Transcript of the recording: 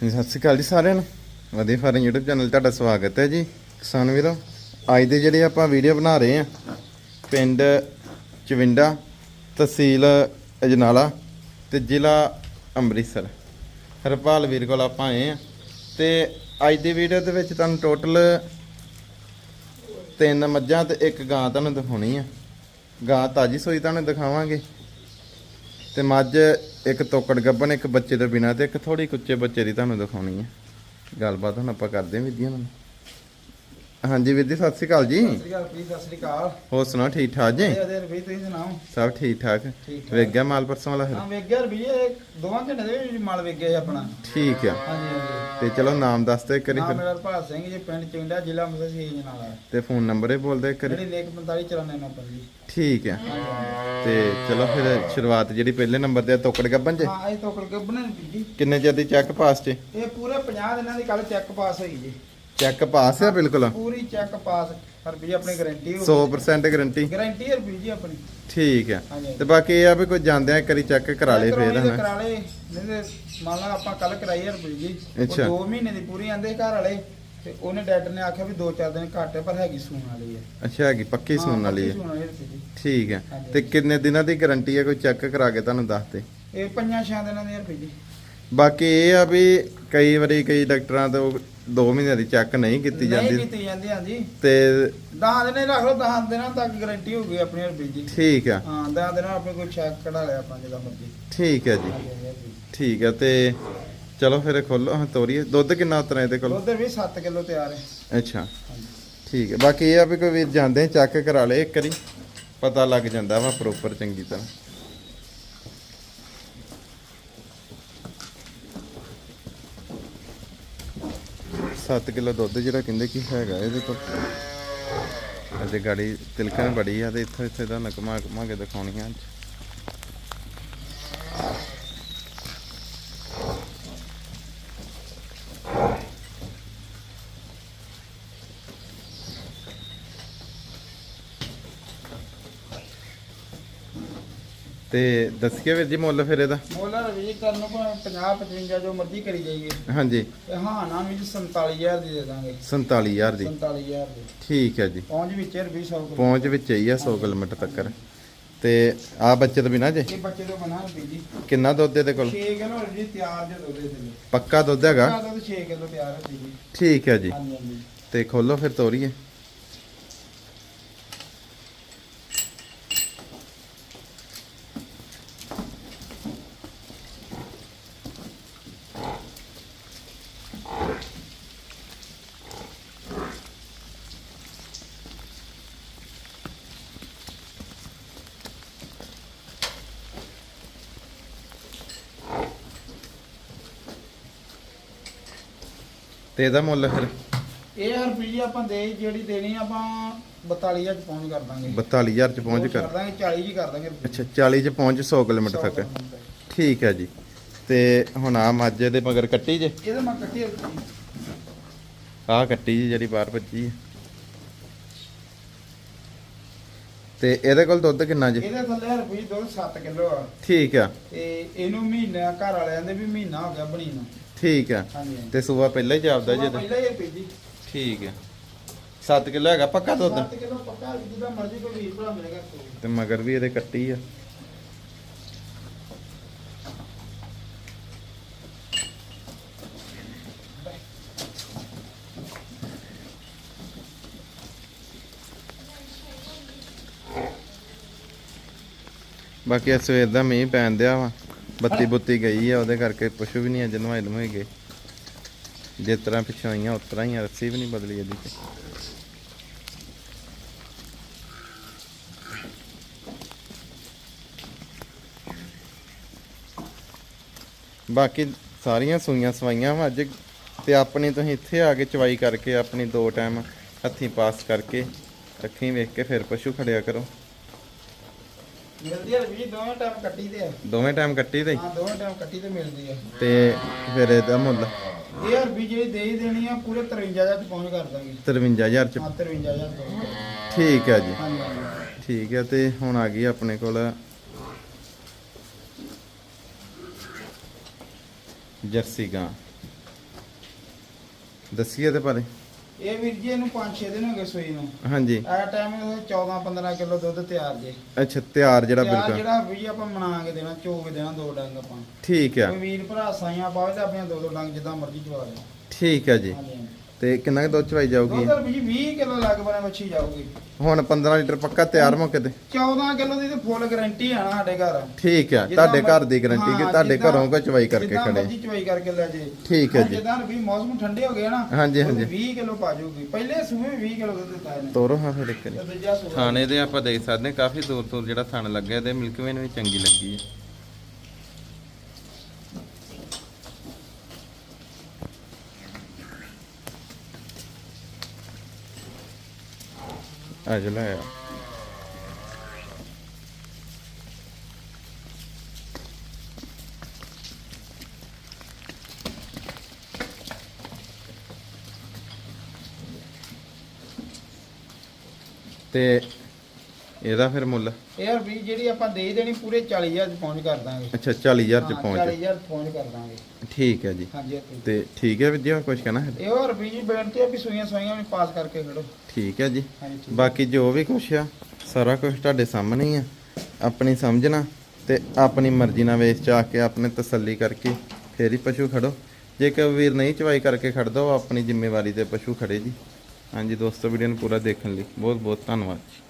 ਜੀ, ਸਤਿ ਸ਼੍ਰੀ ਅਕਾਲ ਜੀ ਸਾਰਿਆਂ ਨੂੰ। ਵਧੀਆ ਫਾਰਮ YouTube ਚੈਨਲ ਤੁਹਾਡਾ ਸਵਾਗਤ ਹੈ ਜੀ। ਕਿਸਾਨ ਵੀਰੋ ਅੱਜ ਦੇ ਜਿਹੜੇ ਆਪਾਂ ਵੀਡੀਓ ਬਣਾ ਰਹੇ ਆ ਪਿੰਡ ਚਵਿੰਡਾ ਤਹਿਸੀਲ ਅਜਨਾਲਾ ਤੇ ਜ਼ਿਲ੍ਹਾ ਅੰਮ੍ਰਿਤਸਰ। ਹਰਪਾਲ ਵੀਰ ਕੋਲ ਆਪਾਂ ਆਏ ਆ ਤੇ ਅੱਜ ਦੀ ਵੀਡੀਓ ਦੇ ਵਿੱਚ ਤੁਹਾਨੂੰ ਟੋਟਲ ਤਿੰਨ ਮੱਝਾਂ ਤੇ ਇੱਕ ਗਾਂ ਤੁਹਾਨੂੰ ਦਿਖਾਉਣੀ ਆ। ਗਾਂ ਤਾਜੀ ਸੋਈ ਤੁਹਾਨੂੰ ਦਿਖਾਵਾਂਗੇ। ਤੇ ਮੱਝ ਇੱਕ ਤੋਕੜ ਗੱਭਣ, ਇੱਕ ਬੱਚੇ ਦੇ ਬਿਨਾ ਤੇ ਇੱਕ ਥੋੜੀ ਕੁੱਚੇ ਬੱਚੇ ਦੀ ਤੁਹਾਨੂੰ ਦਿਖਾਉਣੀ ਹੈ। ਗੱਲਬਾਤ ਹੁਣ ਆਪਾਂ ਕਰਦੇ ਹਾਂ ਵਿਧੀਆਂ ਨਾਲ। ਹਾਂਜੀ ਵੀਰ ਜੀ ਸਤਿ ਸ਼੍ਰੀ ਅਕਾਲ ਜੀ। ਸਤਿ ਸ੍ਰੀ ਅਕਾਲ ਪ੍ਰੀਤ ਸਤਿ ਸ੍ਰੀ ਅਕਾਲ। ਹੋਰ ਸੁਣਾਓ ਠੀਕ ਠਾਕ ਜੀ? ਰਵੀ ਤੁਸੀਂ ਸੁਣਾਓ? ਸਭ ਠੀਕ ਠਾਕ। ਵੇਖ ਗਿਆ ਮਾਲ ਪਰਸੋਂ ਵਾਲਾ ਹਾਂ ਵੇਖ ਗਿਆ ਰਵੀ ਇਹ ਦੋਵਾਂ ਘੰਟੇ ਦੇ ਵਿੱਚ ਮਾਲ ਵੇਖ ਗਿਆ ਜੀ ਆਪਣਾ। ਠੀਕ ਆ। ਹਾਂਜੀ ਹਾਂਜੀ। ਤੇ ਚਲੋ ਨਾਮ ਦੱਸ ਦੇ ਕਰੀ ਨਾਮ ਫਿਰ। ਮੇਰਾ ਭਾਲ ਸਿੰਘ ਜੀ ਪਿੰਡ ਚਿੰਡਾ ਜ਼ਿਲ੍ਹਾ ਅੰਮ੍ਰਿਤਸਰ ਸੀ ਜੀ ਨਾਲ ਹੈ ਤੇ ਫੋਨ ਨੰਬਰ ਹੀ ਬੋਲ 45 ਚਲਾਣੇ ਨੰਬਰ ਜੀ। ਠੀਕ ਆ। ਤੇ ਚਲੋ ਫਿਰ ਸ਼ੁਰੂਆਤ ਜਿਹੜੀ ਪਹਿਲੇ ਨੰਬਰ ਤੇ ਤੋਕੜ ਗੱਬਨ ਚ ਹਾਂ ਇਹ ਤੋਕੜ ਗੱਬਣੇ ਜੀ। ਕਿੰਨੇ ਚਿਰ ਦੀ ਚੈੱਕ ਪਾਸ ਚ ਇਹ ਪੂਰੇ 50 ਦਿਨਾਂ ਦੀ ਕੱਲ ਚੈੱਕ ਪਾਸ ਹੋਈ ਜੀ। ਚੈੱਕ ਪਾਸ ਆ ਬਿਲਕੁਲ। ਪੂਰੀ ਚੈੱਕ ਪਾਸ ਰਵੀ ਆਪਣੀ ਗਾਰੰਟੀ 100% ਗਾਰੰਟੀ ਗਾਰੰਟੀ ਹੈ ਰਵੀ ਜੀ ਆਪਣੀ। ਠੀਕ ਆ। ਤੇ ਬਾਕੀ ਇਹ ਆ ਵੀ ਕੋਈ ਜਾਂਦਿਆਂ ਕਰੀ ਚੈੱਕ ਕਰਾ ਲੇ ਫੇਰ ਹਨਾ। ਕਰਾ ਲੇ ਨਹੀਂ ਤੇ ਮੰਨ ਲਾ ਆਪਾਂ ਕੱਲ ਕਰਾਈ ਹੈ ਰਵੀ ਜੀ। ਅੱਛਾ। ਉਹ 2 ਮਹੀਨੇ ਦੀ ਪੂਰੀ ਆਂਦੇ ਘਰ ਵਾਲੇ। ਤੇ ਉਹਨੇ ਡਾਕਟਰ ਨੇ ਆਖਿਆ ਵੀ 2-4 ਦਿਨ ਘੱਟ ਹੈ ਪਰ ਹੈਗੀ ਸੂਣ ਵਾਲੀ ਹੈ ਅੱਛਾ ਹੈਗੀ ਪੱਕੀ ਸੁਣਨ ਵਾਲੀ ਹੈ ਸੂਣ ਵਾਲੀ ਰਵੀ ਜੀ। ਠੀਕ ਹੈ ਹਾਂਜੀ। ਤੇ ਕਿੰਨੇ ਦਿਨਾਂ ਦੀ ਗਾਰੰਟੀ ਹੈ ਕੋਈ ਚੈੱਕ ਕਰਾ ਕੇ ਤੁਹਾਨੂੰ ਦੱਸ ਦੇ। ਇਹ ਪੰਜਾਂ ਛਾਂ ਦਿਨਾਂ ਦੀ ਰੁਪਏ ਜੀ। ਬਾਕੀ ਇਹ ਆ ਵੀ ਕਈ ਵਾਰੀ ਕਈ ਡਾਕਟਰਾਂ ਤੋਂ 2 ਮਹੀਨਿਆਂ ਦੀ ਚੈੱਕ ਨਹੀਂ ਕੀਤੀ ਨਹੀਂ ਜਾਂਦੀ। ਕੀਤੀ ਜਾਂਦੀ ਹਾਂਜੀ। ਤੇ 10 ਦਿਨ ਹੀ ਰੱਖ ਲਓ 10 ਦਿਨਾਂ ਤੱਕ ਗਾਰੰਟੀ ਹੋ ਗਈ ਆਪਣੀ ਰੁਪਏ ਜੀ ਠੀਕ ਆ। ਹਾਂ 10 ਦਿਨਾਂ ਆਪਣੇ ਕੋਈ ਚੈੱਕ ਕਢਾ ਲਿਆ ਆਪਾਂ ਜਿਹਦਾ ਮਰਜ਼ੀ। ਠੀਕ ਹੈ ਜੀ। ਠੀਕ ਹੈ ਤੇ ਚਲੋ ਫਿਰ ਖੋਲੋ ਹਾਂ ਤੋਰੀਏ। ਦੁੱਧ ਕਿੰਨਾ ਉਤਰਾ ਇਹਦੇ ਕੋਲ? ਦੁੱਧ ਵੀ 7 ਕਿਲੋ ਤਿਆਰ ਹੈ। ਅੱਛਾ। ਠੀਕ ਹੈ ਬਾਕੀ ਇਹ ਆ ਵੀ ਕੋਈ ਵੀਰ ਜਾਂਦੇ ਚੈੱਕ ਕਰਾ ਲੇ ਇੱਕ ਵਾਰੀ। ਪਤਾ ਲੱਗ ਜਾਂਦਾ ਵਾ ਪ੍ਰੋਪਰ ਚੰਗੀ ਤਰ੍ਹਾਂ। ਸੱਤ ਕਿਲੋ ਦੁੱਧ ਜਿਹੜਾ ਕਹਿੰਦੇ ਕੀ ਹੈਗਾ ਇਹਦੇ ਕੋਲ ਅਜੇ ਗਾੜੀ ਤਿਲਕਣ ਬੜੀ ਆ ਤੇ ਇੱਥੇ ਇੱਥੇ ਦਾ ਨਕਮਾ ਘੁਮਾ ਕੇ ਦਿਖਾਉਣੀਆਂ ਅੱਜ ਤੇ ਦੱਸਿਓ ਵੀਰ ਜੀ ਮੁੱਲ ਫਿਰ ਇਹਦਾ। ਮੋਲਾ ਰਵੀ ਕਰਨ ਨੂੰ 50 55 ਜੋ ਮਰਜ਼ੀ ਕਰੀ ਜਾਈਏ। ਹਾਂਜੀ। ਤੇ ਹਾਂ ਨਾ ਵੀ 47000 ਦੀ ਦੇ ਦਾਂਗੇ। 47000 ਦੀ। 47000 ਦੀ। ਠੀਕ ਹੈ ਜੀ। ਪਹੁੰਚ ਵਿੱਚ ਰੁਪਏ 100 ਕਿਲੋ ਪਹੁੰਚ ਵਿੱਚ ਹੀ ਆ 100 ਕਿਲੋਮੀਟਰ ਤੱਕ ਤੇ ਆ ਬੱਚੇ ਤੋਂ ਬਿਨਾ ਜੇ? ਇਹ ਬੱਚੇ ਤੋਂ ਰੁਪਏ ਜੀ। ਕਿੰਨਾ ਦੁੱਧ ਇਹਦੇ ਕੋਲ? 6 ਕਿਲੋ ਜੀ ਤਿਆਰ ਜੇ ਦੁੱਧ ਦੇ ਦੇ ਪੱਕਾ ਦੁੱਧ ਹੈਗਾ? ਦੁੱਧ 6 ਕਿਲੋ ਤਿਆਰ ਹੈ ਜੀ। ਠੀਕ ਹੈ ਜੀ। ਤੇ ਖੋਲੋ ਫਿਰ ਤੋਰੀਏ। ਤੇ ਇਹਦਾ ਮੁੱਲ ਫਿਰ? ਇਹ ਰੁਪਏ ਜੀ ਆਪਾਂ ਦੇ ਜਿਹੜੀ ਦੇਣੀ ਆਪਾਂ 42000 ਚ ਪਹੁੰਚ ਕਰ ਦਾਂਗੇ। 42000 ਚ ਪਹੁੰਚ ਕਰ ਦਾਂਗੇ 40 ਜੀ ਕਰ ਦਾਂਗੇ ਅੱਛਾ 40 ਚ ਪਹੁੰਚ 100 ਕਿਲੋਮੀਟਰ ਤੱਕ। ਠੀਕ ਹੈ ਜੀ। ਤੇ ਹੁਣ ਆ ਮੱਝ ਦੇ ਮਗਰ ਕੱਟੀ ਜੇ? ਇਹਦੇ ਮੈਂ ਕੱਟੀ ਆ। ਕੱਟੀ ਜੀ ਜਿਹੜੀ ਬਾਹਰ ਭੱਜੀ ਹੈ ਤੇ ਇਹਦੇ ਕੋਲ ਦੁੱਧ ਕਿੰਨਾ ਜੀ? ਇਹਦੇ ਥੱਲੇ ਰੁਪਏ ਦੁੱਧ 7 ਕਿਲੋ ਆ। ਠੀਕ ਆ। ਤੇ ਇਹਨੂੰ ਮਹੀਨਾ ਘਰ ਵਾਲਿਆਂ ਦੇ ਵੀ ਮਹੀਨਾ ਹੋ ਗਿਆ ਬਣੀ ਨੂੰ। ਠੀਕ ਆ। ਹਾਂਜੀ ਤੇ ਸੂਆ ਪਹਿਲਾਂ ਹੀ ਜਾਪਦਾ ਜੀ ਇਹਦਾ ਪਹਿਲਾਂ ਹੀ ਰੁਪਏ ਜੀ ਠੀਕ ਆ। 7 ਕਿਲੋ ਹੈਗਾ ਪੱਕਾ ਦੁੱਧ? 7 ਕਿਲੋ ਪੱਕਾ ਜਿੱਦਾਂ ਮਰਜ਼ੀ ਕੋਈ ਵੀਰ ਭਰਾ ਮਿਲੇਗਾ ਤੇ ਮਗਰ ਵੀ ਇਹਦੇ ਕੱਟੀ ਆ। ਬਾਕੀ ਇਸ ਸਵੇਰ ਦਾ ਮੀਂਹ ਪੈਣ ਦਿਆ ਵਾ। ਬੱਤੀ ਬੁੱਤੀ ਗਈ ਆ ਉਹਦੇ ਕਰਕੇ ਪਸ਼ੂ ਵੀ ਨਹੀਂ ਅੱਜ ਨਵਾਈ ਨਵਾਈ ਗਏ। ਜਿਸ ਤਰ੍ਹਾਂ ਪਿੱਛੋਂ ਆਈਆਂ ਉਸ ਤਰ੍ਹਾਂ ਹੀ ਆ, ਰੱਸੀ ਵੀ ਨਹੀਂ ਬਦਲੀ ਇਹਦੀ ਤੇ। ਬਾਕੀ ਸਾਰੀਆਂ ਸੂਈਆਂ ਸਵਾਈਆਂ ਵਾ ਅੱਜ ਤੇ ਆਪਣੀ ਤੁਸੀਂ ਇੱਥੇ ਆ ਕੇ ਚਵਾਈ ਕਰਕੇ ਆਪਣੀ ਦੋ ਟਾਈਮ ਹੱਥੀਂ ਪਾਸ ਕਰਕੇ ਅੱਖੀਂ ਵੇਖ ਕੇ ਫਿਰ ਪਸ਼ੂ ਖੜਿਆ ਕਰੋ। ਮਿਲਦੀ ਆ ਦੋਵੇਂ ਟਾਈਮ ਕੱਟੀ ਤੇ ਆ। ਦੋਵੇਂ ਟਾਈਮ ਕੱਟੀ ਦੇ ਹਾਂ ਦੋਵੇਂ ਟਾਈਮ ਕੱਟੀ ਤੇ ਮਿਲਦੀ ਆ। ਤੇ ਫਿਰ ਇਹਦਾ ਮੁੱਲ ਇਹ ਰੁਪਏ ਜਿਹੜੀ ਦੇ ਹੀ ਦੇਣੀ ਆ ਪੂਰੇ 53000 ਚ ਪਹੁੰਚ ਕਰ ਦਾਂਗੇ। 53000 ਚ? ਹਾਂ 53000 ਤੋਂ ਠੀਕ ਹੈ ਜੀ। ਠੀਕ ਹੈ ਤੇ ਹੁਣ ਆ ਗਈ ਆਪਣੇ ਕੋਲ ਜਰਸੀ ਗਾਂ। ਦੱਸੀਏ ਤੇ ਬਾਰੇ। ਇਹ ਵੀਰ ਜੀ ਇਹਨੂੰ 5-6 ਦਿਨ ਹੋ ਗਏ ਸੂਈ ਨੂੰ। ਹਾਂਜੀ। ਆ ਟਾਈਮ 14-15 ਕਿਲੋ ਦੁੱਧ ਤਿਆਰ ਜੇ। ਅੱਛਾ ਤਿਆਰ ਜਿਹੜਾ ਬਿਲਕੁਲ। ਜਿਹੜਾ ਵੀ ਆਪਾਂ ਬਣਾ ਕੇ ਦੇਣਾ ਚੋ ਕੇ ਦੇਣਾ ਦੋ ਡੰਗ ਆਪਾਂ। ਠੀਕ ਆ। ਵੀਰ ਭਰਾ ਸਾਈਆਂ ਪਾਵੇ ਤਾਂ ਆਪਣੀਆਂ ਦੋ ਦੋ ਡੰਗ ਜਿੱਦਾਂ ਮਰਜ਼ੀ ਚਵਾ ਦੇ। ਠੀਕ ਆ ਜੀ। ਹਾਂਜੀ। ਤੇ ਕਿੰਨਾ ਕੁ ਦੁੱਧ ਚਵਾਈ ਜਾਊਗੀ? ਦੁੱਧ ਵੀ 20 ਕਿਲੋ ਲੱਗ ਬਣਾ ਮੱਛੀ ਜਾਊਗੀ। ਹੁਣ 15 ਲੀਟਰ ਪੱਕਾ ਤਿਆਰ ਮੌਕੇ ਤੇ? 14 ਕਿਲੋ ਦੀ ਤੇ ਫੁੱਲ ਗਾਰੰਟੀ ਆ ਨਾ ਸਾਡੇ ਘਰ। ਠੀਕ ਆ ਤੁਹਾਡੇ ਘਰ ਦੀ ਗਾਰੰਟੀ ਕਿ ਤੁਹਾਡੇ ਘਰੋਂ ਕੋ ਚਵਾਈ ਕਰਕੇ ਖੜੇ। ਮਰਜ਼ੀ ਚਵਾਈ ਕਰਕੇ ਲੈ ਜੇ। ਠੀਕ ਹੈ ਜੀ। ਜਿੱਦਾਂ ਵੀ ਮੌਸਮ ਠੰਡੇ ਹੋ ਗਏ ਨਾ ਹਾਂਜੀ, ਹਾਂਜੀ। 20 ਕਿਲੋ ਪਾ ਜਾਊਗੀ। ਪਹਿਲੇ ਸੂਏ 20 ਕਿਲੋ ਦੁੱਧ ਦਿੱਤਾ ਇਹਨੇ। ਤੋਰੋ ਹਾਂ ਫਿਰ ਇੱਕ ਥਾਣੇ ਦੇ ਆਪਾਂ ਦੇਖ ਸਕਦੇ ਹਾਂ ਕਾਫੀ ਦੂਰ ਦੂਰ ਜਿਹੜਾ ਥਣ ਲੱਗਿਆ ਤੇ ਮਿਲਕ ਵੇ ਨੂੰ ਵੀ ਚੰਗੀ ਲੱਗੀ ਹੈ। ਆ ਜਾ ਲੈ ਆ। ਤੇ ਇਹਦਾ ਫਿਰ ਮੁੱਲ? ਇਹ ਵੀ ਜਿਹੜੀ ਆਪਾਂ ਦੇ ਦੇਣੀ ਪੂਰੇ 40000 ਚ ਪਹੁੰਚ ਕਰ ਦਾਂਗੇ। ਅੱਛਾ 40000 ਚ ਪਹੁੰਚ। 40000 ਪਹੁੰਚ ਕਰ ਦਾਂਗੇ। ਠੀਕ ਹੈ ਜੀ। ਹਾਂਜੀ। ਤੇ ਠੀਕ ਹੈ ਵਿਦਿਆ ਕੁਝ ਕਹਿਣਾ ਹੈ? ਇਹ ਵੀ ਜੀ ਬੇਨਤੀ ਆ ਵੀ ਸੂਈਆਂ ਸੂਈਆਂ ਵੀ ਪਾਸ ਕਰਕੇ ਖੜੋ। ਠੀਕ ਹੈ ਜੀ। ਬਾਕੀ ਜੋ ਵੀ ਕੁਛ ਆ ਸਾਰਾ ਕੁਝ ਤੁਹਾਡੇ ਸਾਹਮਣੇ ਹੀ ਆ। ਆਪਣੀ ਸਮਝਣਾ ਤੇ ਆਪਣੀ ਮਰਜ਼ੀ ਨਾਲ ਵੇਚ ਚਾ ਕੇ ਆਪਣੇ ਤਸੱਲੀ ਕਰਕੇ ਫੇਰ ਹੀ ਪਸ਼ੂ ਖੜੋ। ਜੇ ਕੋਈ ਵੀਰ ਨਹੀਂ ਚਵਾਈ ਕਰਕੇ ਖੜਦਾ ਉਹ ਆਪਣੀ ਜ਼ਿੰਮੇਵਾਰੀ ਤੇ ਪਸ਼ੂ ਖੜੇ ਜੀ। ਹਾਂਜੀ ਦੋਸਤੋ ਵੀਡੀਓ ਨੂੰ ਪੂਰਾ ਦੇਖਣ ਲਈ ਬਹੁਤ ਬਹੁਤ ਧੰਨਵਾਦ ਜੀ।